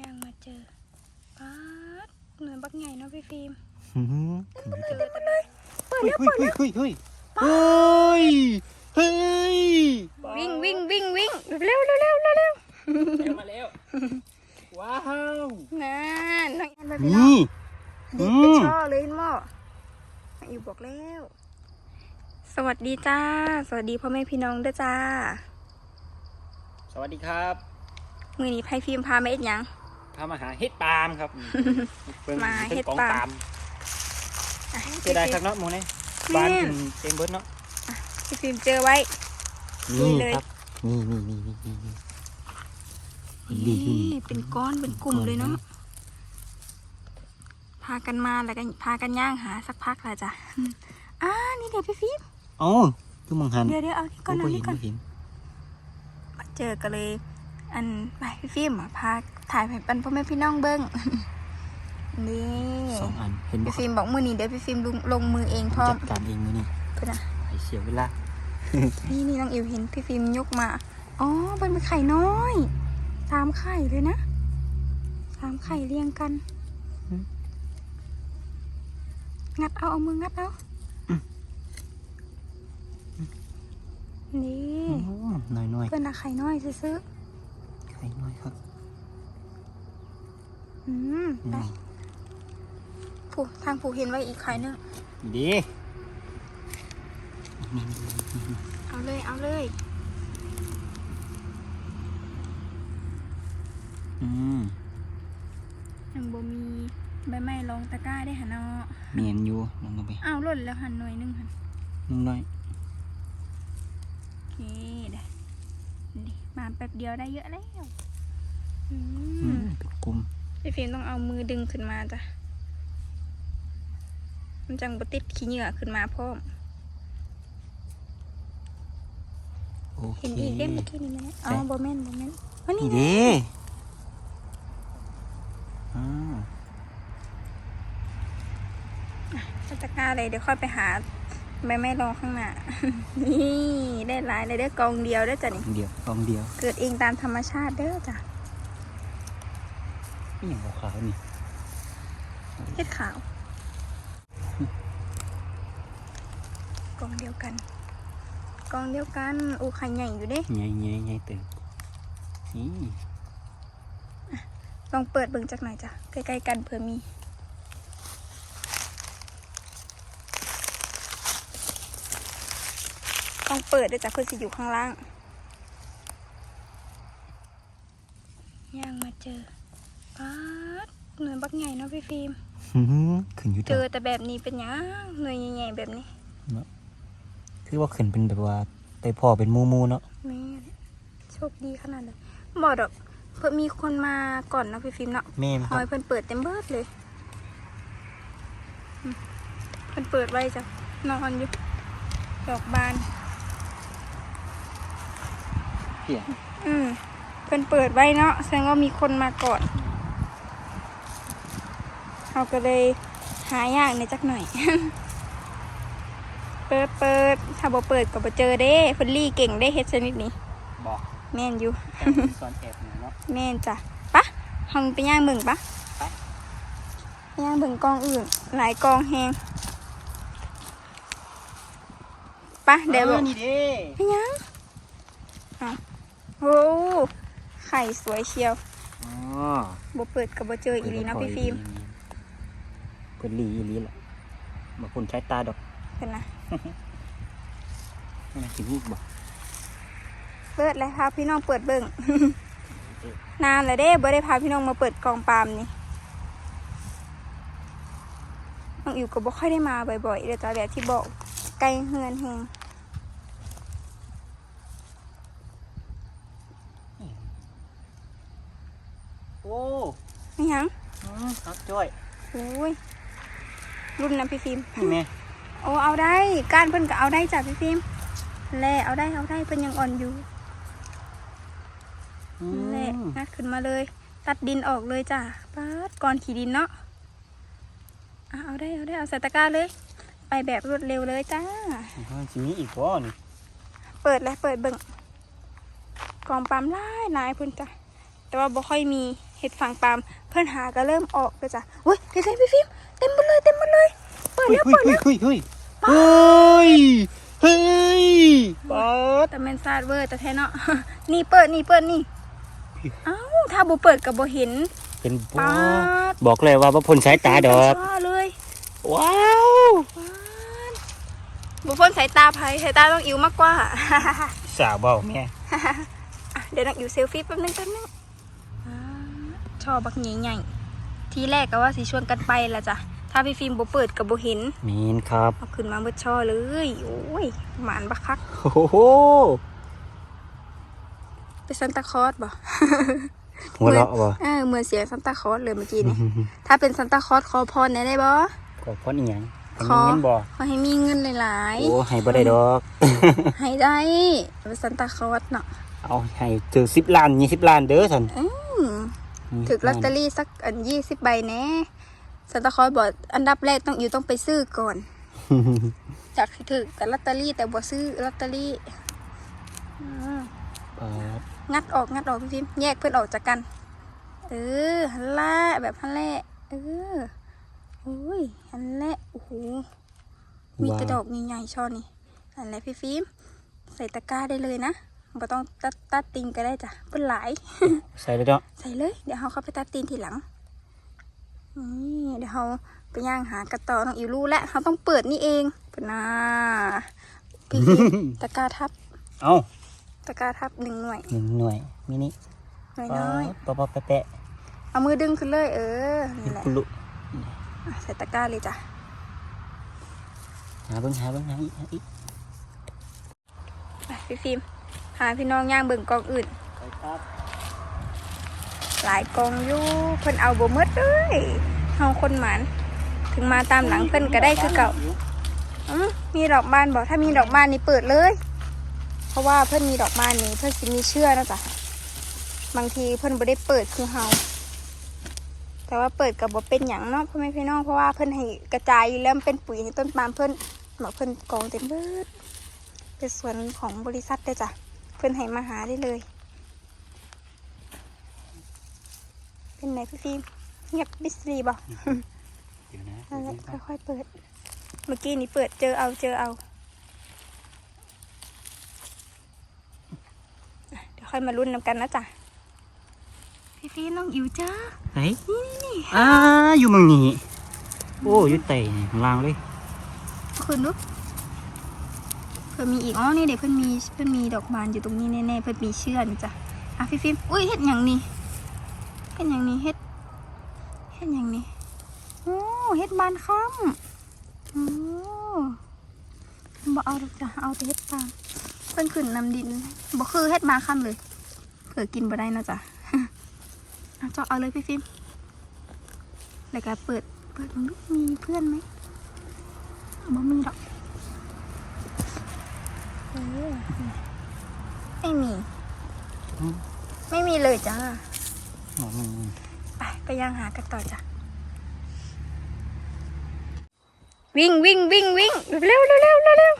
ย่างมาเจอป๊าดเหมือนบักใหญ่เนาะพี่ฟิล์มหืมเจอแต่เลยเฮ้ยเฮ้ยเฮ้ยเฮ้ยเฮ้ยเฮ้ยวิ่งวิ่งวิ่งวิ่งเร็วเร็วเร็วเร็วเร็วเร็วมาแล้วว้าวนั่นน้องแอนไปพี่น้องนี่ดีดอืเป็นมช่อเลยหม้ออยู่บอกแล้ว สวัสดีจ้า สวัสดีพ่อแม่พี่น้องด้วยจ้า สวัสดีครับ มือนี้ไพฟิล์มพามาเอ็ดหยัง พามาหาเฮ็ดปาล์มครับเบิ่งเฮ็ดปาล์มเสีดายครับเนาะมูนี่บ้านเต็มเบิดเนาะพี่ฟิล์มเจอไว้นี่เลยนี่นี่นี่นี่นี่นี่เป็นก้อนเป็นกลุ่มเลยเนาะพากันมาแล้วกันพากันย่างหาสักพักละจ้ะอ่านี่เดี๋ยวพี่ฟิล์มอ๋อคือมังหันเดี๋ยวเดี๋ยวเอาที่ก้อนนี้ก่อนเจอกันเลย อันไปพี่ฟิล์มอะพาถ่ายให้ปันพ่อแม่พี่น้องเบิ้งนี่สองอันเห็นบ่พี่ฟิล์มบอกมือนี้เดี๋ยวพี่ฟิล์มลงลงมือเองพร้อมจัดการเองมื้อนี้เพื่อนนะไปเสียเวลานี่นี่น้องอิวเห็นพี่ฟิล์มยกมาอ๋อมันเป็นไข่น้อยสามไข่เลยนะสามไข่เรียงกัน งัดเอาเอามืองัดเอานี่โอ้น้อยน้อยเพื่อนนะไข่น้อยซื้อๆ ไข่น้อยครับๆอืมอืไปมผูทางผูเห็นไว้อีกไข่หนึงดีนี่เอาเลย เอาเลย อืมยังบ่มีใบไม้รองตะกร้าได้หันเนาะเมียนอยู่ลงกันไป อ้าวหล่นแล้วหันหน่อยหนึงหันนุ่งน้อย โอเคได้นี่มาแป๊บเดียวได้เยอะแล้วอือืมมเป็นกลุ่มพี่ฟิล์มต้องเอามือดึงขึ้นมาจ้ะมันจังบติดขี้เหงื่อขึ้นมาพร้อมโอเคเห็นอีกได้เมื่อกี้นี่ไหมอ๋อไหนโบแมนโบแมนวันนี่นี้เด้อ่าจะตะกร้าอะไรเดี๋ยวค่อยไปหา ใบไม้รองข้างหน้า นี่ได้หลายเลยได้อกองเดียวได้อจ้ะนี่เดียวกองเดียว เกิดเองตามธรรมชาติเด้อจ้ะนี่อย่างขาวๆนี่เห็ดขาว กองเดียวกัน กองเดียวกันอูไข่ใหญ่อยู่เด้ใหญ่ใหญ่ใหญ่เต็มนี่ลองเปิดเบิ่งจากหน่อยจ้ะใกล้ๆกันเผื่อมี ต้องเปิดด้วยจ้ะเพื่อสิอยู่ข้างล่างย่างมาเจอป๊าดเหมือนบักใหญ่เนาะพี่ฟิล์มหืมขึ้นอยู่เจเด้ออแต่แบบนี้เป็นหยังหน่วยใหญ่ๆแบบนี้คือว่าขึ้นเป็นแบบว่าไปพ่อเป็นหมูมูๆเนาะแม่นโชคดีขนาดเลยบอกดอกเพื่อมีคนมาก่อนเนาะพี่ฟิล์มเนาะแม่นคหรัอบยเพิ่นเปิดเต็มเบิดเลยอืมเพิ่นเปิดไว้จ้ะนอนอยู่ดอกบาน เปี่ยอืมเพิ่นเปิดไว้เนาะแสดงว่ามีคนมาก่อนเราก็เลยหายากในอยจักหน่อย เปิดเปิดถ้าบ่เปิดก็บ่เจอเด้เพิ่นลี่เก่งได้เฮ็ดชนิดนี้ บอกแม่นอยู่แต่ซ้อนแอบหน่อยเนาะแม่นจ้ะปะห้องไปย่างเบิ่งปะไปไปย่างเบิ่งกองอื่น หลายกองแฮงปะเดี๋ยวบอกออนี่เด้ ไปย่างอ้าว โอ้ไข่สวยเชียวอ๋อบ่เปิดกับบ่เจออีหลีเนาะพี่ฟิล์มเปิดลีอีหลีแหละบางคนใช้ตาดอกเป็นนะนี่ถึงนี่บอกเปิดเลยพาพี่น้องเปิดเบิ่งนานแล้วเด้บ่ได้พาพี่น้องมาเปิดกองปาล์มนี่น้องอิวก็บ่ค่อยได้มาบ่อยๆเดี๋ยวจ้าแบบที่บอกไกลเฮือนแฮง โอ้ ไม่ ยังอืมครับจ้อยโอ้ยรุ่นนะพี่ฟิล์มนี่แม่โอ้เอาได้ก้านเพิ่นก็เอาได้จ้ะพี่ฟิล์มแล่เอาได้เอาได้เพิ่นยังอ่อนอยู่อืมแล่งัดขึ้นมาเลย ตัดดินออกเลยจ้ะปาดก่อนขี่ดินเนาะอะเอาได้เอาได้เอาใส่ตะกร้าเลย ไปแบบรวดเร็วเลยจ้าทีนี้อีกว่านี่เปิดเลยเปิดเบิ่งกองปั๊มหลายหลายเพิ่นจ้ะแต่ว่าบ่ค่อยมีเห็ดห็ดฟางปาล์มเพื่อนหาก็เริ่มออกเลยจ้ะเว้ยพี่ฟิล์มพี่ฟิล์มเต็มหมดเลยเต็มหมดเลยเปิดเฮ้ยแล้วเฮ้เปิยดเฮ้แล้ยวเฮ้ยเฮ้ยเฮ้ยเฮ้ยป๊าดแต่แมนซาดเวอร์แต่แท้เนาะนี่เปิดนี่เปิดนี่เอ้าถ้าบุเปิดกับบุเห็นเป็นบ่ป๊าดบอกเลยว่าบ่พ้นสายตาดอกช่อเลยว้าวป๊าดบุพ่นสายตาไผสายตาต้องอิวมากกว่าสาวเบาแม่อะเดี๋ยวนักอยู่เซลฟี่แป๊บนึงแป๊บนึงอ่า ชอบบักใหญ่ๆทีแรกก็ว่าสิชวนกันไปละจ้ะถ้าพี่ฟิล์มบ่เปิดกับบ่เห็นมีนครับเอาขึ้นมาเบิดช่อเลยโอ้ยหมานบักคักโอ้โหไปซันตาคลอสบ่หัวเราะบ่เออเหมือนเสียงซันตาคลอสเลยเมื่อกี้นี่ถ้าเป็นซันตาคลอสขอพรได้ได้บ่ขอพรอีหยังขอเงินบ่ขอให้มีเงินหลายโอ้ให้บ่ได้ดอกๆให้ได้เป็นซันตาคลอสเนาะเอาให้ถือ10ล้าน20ล้านเด้อท่านอืม ถึกลอตเตอรี่สักอันยี่สิบใบแน่ซันตาคลอสบอกอันดับแรกต้องอยู่ต้องไปซื้อก่อนจากที่ถึกแต่ลอตเตอรี่แต่บ่ซื้อลอตเตอรี่อืมป๊าดงัดออกงัดออกพี่พิมพ์แยกเพื่อนออกจากกัน เออฮันล่าแบบฮันแล่เออโอ้ยฮันแล่โอ้โหมีแต่ดอกใหญ่ๆช่อนี่อันแหละพี่ฟิล์มใส่ตะกร้าได้เลยนะ บ่ต้องตัดตัดติงก็ได้จ้ะเป็นหลาย ใส่เลยเนาะใส่เลย เดี๋ยวเขาเข้าไปตัดตีนทีหลัง นี่เดี๋ยวเขาไปย่างหากระต่อน้องอิวรู้แล้วเขาต้องเปิดนี่เองปะนาพี่ฟิล์มตะกร้าทับ เอาตะกร้าทับหนึ่งหน่วยหนึ่งหน่วยมินิหน่วยป๊าน้อยดป๊ะๆแปะเอามือดึงขึ้นเลยเออๆนี่แหละคุณลุอะใส่ตะกร้าเลยจ้ะหาเบิ่งหาเบิ่งหาอีกหาอีกไปพี่ฟิล์ม พาพี่น้องย่างเบิ่งกองอื่น หลายกองอยู่เพิ่นเอาบ่หมดเลยเฮาคนหมานถึงมาตามหลังเพิ่นก็ได้คือเก่าอืมมีดอกบานบอกถ้ามีดอกบานนี่เปิดเลย เพราะว่าเพิ่นมีดอกบานนี่เพิ่นสิมีเชื่อนะจ๊ะบางทีเพิ่นบ่ได้เปิดคือเฮาแต่ว่าเปิดกับบ่เป็นหยังเนาะพ่อแม่พี่น้องเพราะว่าเพิ่นให้กระจายอยู่แล้วมันเป็นปุ๋ยให้ต้นปาล์มเพิ่นหมอกเพิ่นกองเต็มเบิดเป็นส่วนของบริษัทเด้อจ้ะเพิ่นให้มาหาได้เลย เป็นไหนพี่ฟิล์มเงียบบิสรีบอกเดี๋ยวนะนั่นแหละค่อยๆเปิด เมื่อกี้นี้เปิดเจอเอาเจอเอาอะเดี๋ยวค่อยมาลุ้นนำกันนะจ๊ะ พี่ฟิล์มน้องอิ๋วจ้าไหนอ่าอยู่เมังนี้ โอ้อยู่เตะข้างล่างเลยคืนนุ๊ก เพื่อมีอีกอ๋อนี่เด็กเพื่อนมีเพื่อนมีดอกบานอยู่ตรงนี้แน่ๆเพื่อนมีเชื่อนี่จ้ะอะพี่ฟิล์มอุ้ยเฮ็ดอย่างนี้เฮ็ดอย่างนี้เฮ็ดเฮ็ดอย่างนี้โอ้เฮ็ดบานค่ำโอ้บ่เอาดอกจ้ะเอาแต่เฮ็ดฟางเพื่อนขึ้นนำดินบ่คือเฮ็ดมานค่ำเลยเผื่อกินบ่ได้นะจ๊ะเอาเจาะเอาเลยพี่ฟิล์มแล้วก็เปิดเปิดมันมีเพื่อนไหมบ่มีดอก ไม่มี ไม่มีเลยจ้าอ๋อมันไปไปย่างหากันต่อจ้ะ วิ่งวิ่งวิ่งวิ่งเร็วเร็วเร็วเร็วเร็ว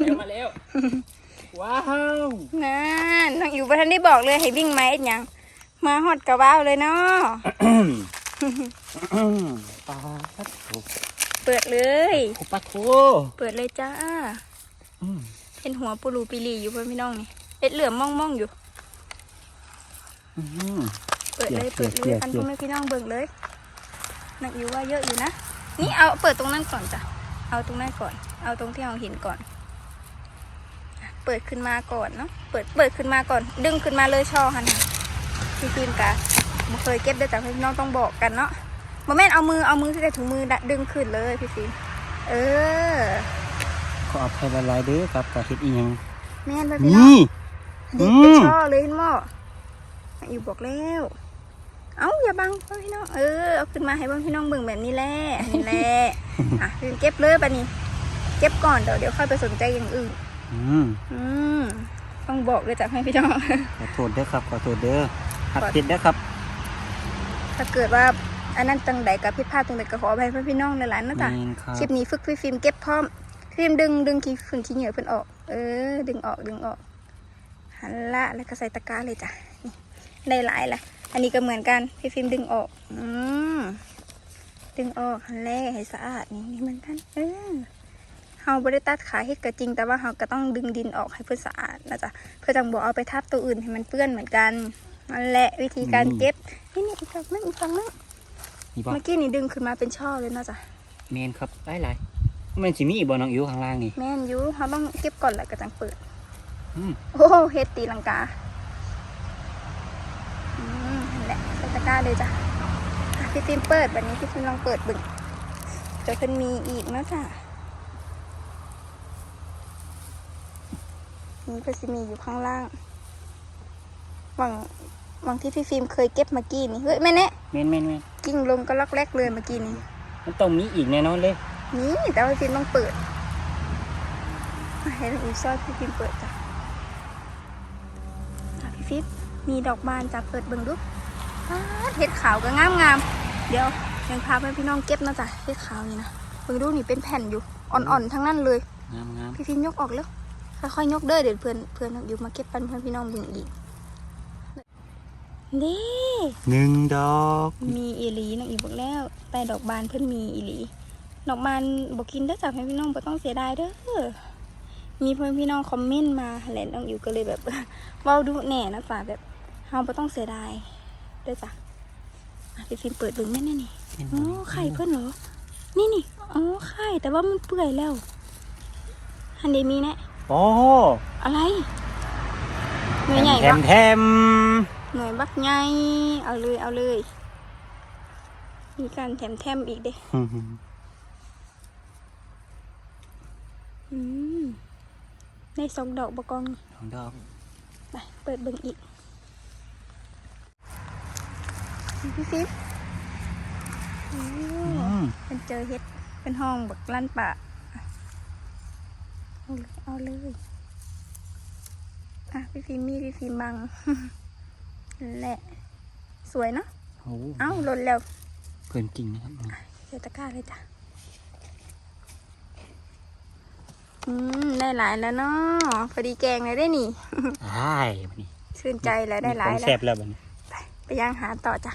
เร็วมาแล้วว้าวนั่นน้องอยู่ประทันได้บอกเลยให้วิ่งไหมเอ็ดหยังมาฮอดกระว้าวเลยเนาะปลาทัดโถเปิดเลยโอ้ปลาโถเปิดเลยจ้าอืม เป็นหัวปูรูปีรีอยู่เพื่อนพี่น้องนี่เอ็ดเหลือมม่องม่องๆอยู่อืมเปิดเลยเกลีเปิยดดเลยเกลียดอันพ่อแม่พี่น้องเบิ่งเลยนักอยู่ว่าเยอะอยู่นะ นี่เอาเปิดตรงนั้นก่อนจ้ะ เอาตรงนั้นก่อน เอาตรงที่เราเห็นก่อนอะเปิดขึ้นมาก่อนเนาะ เปิดเปิดขึ้นมาก่อน ดึงขึ้นมาเลยช่อหันน่ะพี่ฟิล์มกะมาเคยเก็บได้แต่พี่น้องต้องบอกกันเนาะโมแม่นเอามือเอามือที่ใส่ถุงมือดะดึงขึ้นเลยพี่ฟิล์มเออข ออภัยละลายๆเด้อครับกะเฮ็ดอีหยังแม่นไปพี่น้องนี่ดิบอืเป็นมช่อเลยเห็นหม้ออยู่บอกแล้ว เอ้าอย่าบังเพื่อนพี่น้องเออเอาขึ้นมาให้เพื่อนพี่น้องเบิ่งแบบนี้แหละนี่แหละ อะพิมเก็บเลยปะนี่เก็บก่อนเดี๋ยวเดี๋ยวค่อยไปสนใจอย่างอื่น อืมอืมต้องบอกเลยจากให้พี่น้อง ขอโทษเด้อครับขอโทษเด้อหัดขอผิดเด้อครับ ถ้าเกิดว่าอันนั้นตังใดกับผิดพลาดตรงใดก็ขออภัยเพื่อนพี่น้องหลายๆนะจ๊ะแม่นครับ คลิปนี้ฝึกพี่ฟิล์มเก็บพร้อม ฟิล์มดึงดึงขี้ฝุ่นขี้เหงื่อเพิ่นออก เออ ดึงออกดึงออก หันละแล้วก็ใส่ตะกร้าเลยจ้ะนี่ได้หลายละอันนี้ก็เหมือนกัน พี่ฟิล์มดึงออก อืมดึงออกหันแรกให้สะอาดนี่นี่เหมือนกัน เออเฮาบริตัดขาเฮ็ดก็จริง แต่ว่าเฮาก็ต้องดึงดินออกให้เพื่อสะอาดนะจ๊ะเพื่อจังบ่เอาไปทับตัวอื่นให้มันเปื้อนเหมือนกันนั่นแหละวิธีการเก็บนี่นี่อีกฝั่งนึงอีกฝั่งนึงนี่บ่เมื่อกี้นี่ดึงขึ้นมาเป็นช่อเลยนะจ๊ะเมนครับหลายหลายๆ มันสิมีอีกบ่น้องอิ๋วข้างล่างนี่ แม่นอยูเขาต้องเก็บก่อนแล้วก็จังเปิดอืม โอ้โหเฮ็ดตีลังกาอืมนั่นแหละใส่ตะกร้าเลยจ้ะอะพี่ฟิล์มเปิดวันนี้พี่ฟิล์มลองเปิดบึงจะเพิ่นมีอีกนะจ้ะนี่เพิ่นสิมีอยู่ข้างล่างหวังหวังที่พี่ฟิล์มเคยเก็บเมื่อกี้นี่เฮ้ยแม่เนะเมนเมนเมนกิ้งลงก็ล็อกแรกเลยเมื่อกี้นี้มันต้องมีอีกแน่นอนเลย นี่แต่ว่าพี่ฟิล์มต้องเปิดอะให้น้องอิวซอยพี่ฟิล์มเปิดจ้ะอะพี่ฟิล์มมีดอกบานจ้ะเปิดเบิ่งดูป๊าดเห็ดขาวก็งามงามๆเดี๋ยวยังพาไปพี่น้องเก็บนะจ๊ะเห็ดขาวนี่นะเบิ่งดูนี่เป็นแผ่นอยู่อ่อนๆทั้งนั้นเลยงามงามพี่ฟิล์มยกออกแล้วค่อยๆยกเด้อเดี๋ยวเพื่อนเพื่อนน้องอิวมาเก็บปันเพื่อนพี่น้องเบิ่งอีกนี่หนึ่งดอก มีอีหลีน้องอีบอกแล้วแต่ดอกบานเพิ่นมีอีหลี ดอกบานบอกกินได้อจากให้พี่น้องบ่ต้องเสียดายเด้อมีเพื่อนพี่น้องคอมเมนต์มาแหละน้องอยู่ก็เลยแบบเว้าดูแหน่นะจ๊ะแบบเฮาบ่ต้องเสียดายเด้อจ้ะอะพี่ฟิล์มเปิดเบิ่งแม่นๆนี่อ๋อไข่เพิ่นเหรอนี่นี่อ๋อไข่แต่ว่ามันเปื่อยแล้วฮันเดมีแน่โอ้อะไรหน่วยใหญ่แถปะมแถมหน่วยบักใหญ่เอาเลยเอาเลย มีการแถมแถมอีกเด้ อืมอืมได้สองดอกบกองสองดอกไปเปิดเบิ่งอีกพี่ฟิปโอ้อืมเป็นเจอเฮ็ดเป็นห้องบักลั่นป่าเอาเลยเอาเลยอะพี่ฟิล์มมีพี่ฟิล์มบังนั่นแหละสวยเนอะโอ้เอ้าหล่นแล้วเพิ่นกิ่งนะครับเดี๋ยวตะกร้าเลยจ้ะ อืมได้หลายแล้วเนาะพอดีแกงเลยได้นี่ใช่บัดนี้ชื่นใจแล้วได้หลายมีของแล้วแซ่บแล้วบัดนี้ไปย่างหาต่อจ้ะ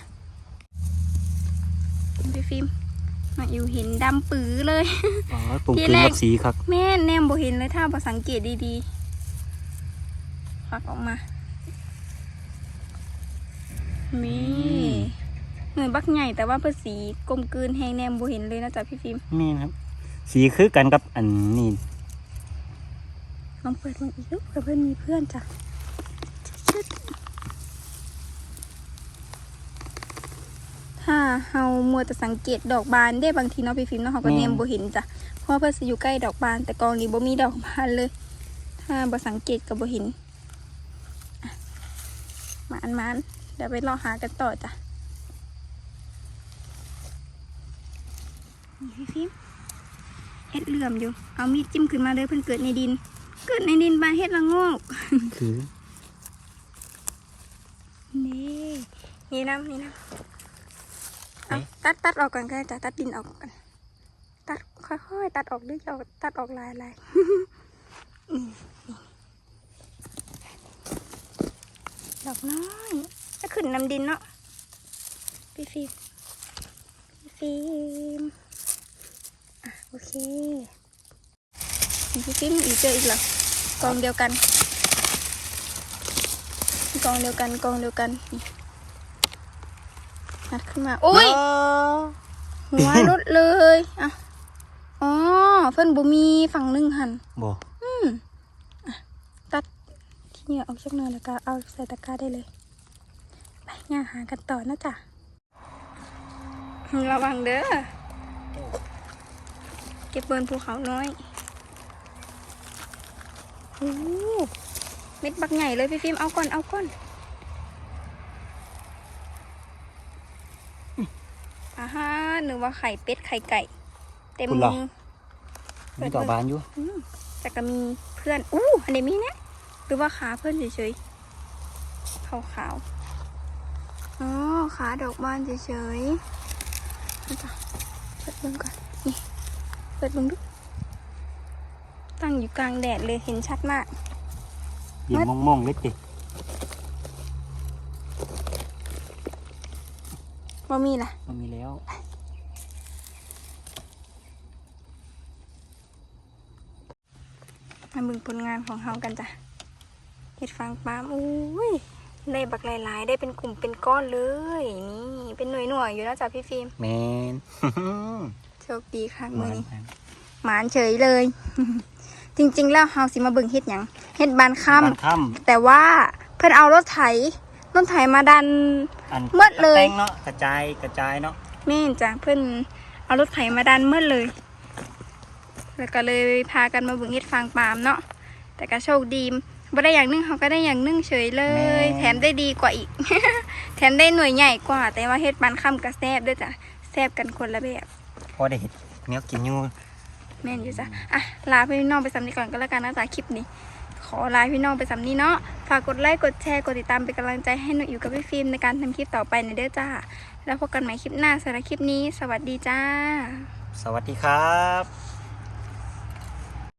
พี่ฟิล์มมาอยู่เห็นดำปื้อเลยอ๋อปรุงที่ปรุงแรกกับสีครับแม่แนมบ่เห็นเลยถ้าบ่สังเกตดีๆฟักออกมามีเหมือนบักใหญ่แต่ว่าเพื่อสีกลมกลืนแหงแนมบ่เห็นเลยนะจ๊ะพี่ฟิล์มนี่นะครับ สีคือกันกับอันนี้ ลองเปิดมันอีกลูกเพื่อนมีเพื่อนจ้ะชึดถ้าเฮามัวแต่สังเกตดอกบานได้บางทีเนาะพี่ฟิล์มเนาะเขาก็แนมบ่เห็นจ้ะเพราะว่าเพื่อนสิอยู่ใกล้ดอกบาน แต่กองนี้บ่มีดอกบานเลย ถ้าบ่สังเกตก็บ่เห็นอะมาอันมานเดี๋ยวไปรอหากันต่อจ้ะนี่พี่ฟิล์มเฮ็ดเหลื่อมอยู่ เอามีดจิ้มขึ้นมาเลยเพิ่นเกิดในดิน เกิดในดินบานเฮ็ดละโงอกคือนี่นี่น้ำนี่น้ำเอาตัดตัดออกก่อนก็ได้จ้ะตัดดินออกก่อนตัดค่อยๆตัดออกด้วยจะเอาตัดออกลายลายนี่นี่ดอกน้อยถ้าขึ้นน้ำดินเนาะพี่ฟิล์มพี่ฟิล์มอะโอเคพี่ฟิล์มอีกเจออีกเหรอ กองเดียวกันกองเดียวกันกองเดียวกันนี่งัดขึ้นมาโอ้ยหัวรุดเลยอะอ๋อเพิ่นบ่มีฝั่งหนึงหันบ่อืมอะตัดที่เหงื่อออกจากเนื้อแล้วก็เอาใส่ตะกร้าได้เลยไปย่างหากันต่อนะจ๊ะระวังเด้อเก็บเบิร์นภูเขาน้อย โอ้เม็ดบักใหญ่เลยพี่ฟิล์มเอาก่อนเอาก่อนอาฮะนึกว่าไข่เป็ดไข่ไก่ เต็มมือมีดอกบานอยู่อืมแต่ก็มีเพื่อนอู้อันนี้มีนะหรือว่าขาเพื่อนเฉยๆขาวขาวๆอ๋อขาดอกบานเฉยๆเอาจ้ะเปิดเบิ่งก่อนนี่เปิดเบิ่งดู ตั้งอยู่กลางแดดเลยเห็นชัดมากเย็นมองๆเล็กติบ่มีล่ะมันมีแล้วมาเบิ่งผลงานของเฮากันจ้ะเห็ดฟางปาล์มอุ้ยได้บักหลายๆ ได้เป็นกลุ่มเป็นก้อนเลย นี่ เป็นหน่วยหน่วยๆอยู่แล้วจ้ะพี่ฟิล์มแมนโชคดีค่ะหมืวาอนนี้มัน หมานเฉยเลย จริง ๆ แล้วเฮาสิมาเบิ่งเฮ็ดหยังเฮ็ดบานค่ำบ้านค่แต่ว่าเพิ่นเอารถไถรถไถมาดันำอันมืดเลยแต่งเนาะกระจายกระจายเนาะแม่นจ้ะเพิ่นเอารถไถมาดันเมื่อเลย แล้วก็เลยพากันมาเบิ่งเฮ็ดฟางปาล์มเนาะแต่ก็โชคดีบ่ได้อย่างหนึงเขาก็ได้อย่างหนึงเฉยเลย แถมได้ดีกว่าอีก แถมได้หน่วยใหญ่กว่า แต่ว่าเฮ็ดบานค่ำก็แซ่บด้วยจ้ะแซ่บกันคนละแบบ พอได้เห็ดเนี้ยกินอยู่ แม่นอยู่จ้ะอะลาพี่น้องไปสำนี้ก่อนก็แล้วกันนะจ๊ะคลิปนี้ ขอลาพี่น้องไปสำนี้เนาะฝากกดไลค์กดแชร์กดติดตามเป็นกำลังใจให้หนูอยู่กับพี่ฟิล์มในการทำคลิปต่อไปในเด้อจ้าแล้วพบกันใหม่คลิปหน้าสำหรับคลิปนี้ สวัสดีจ้า สวัสดีครับ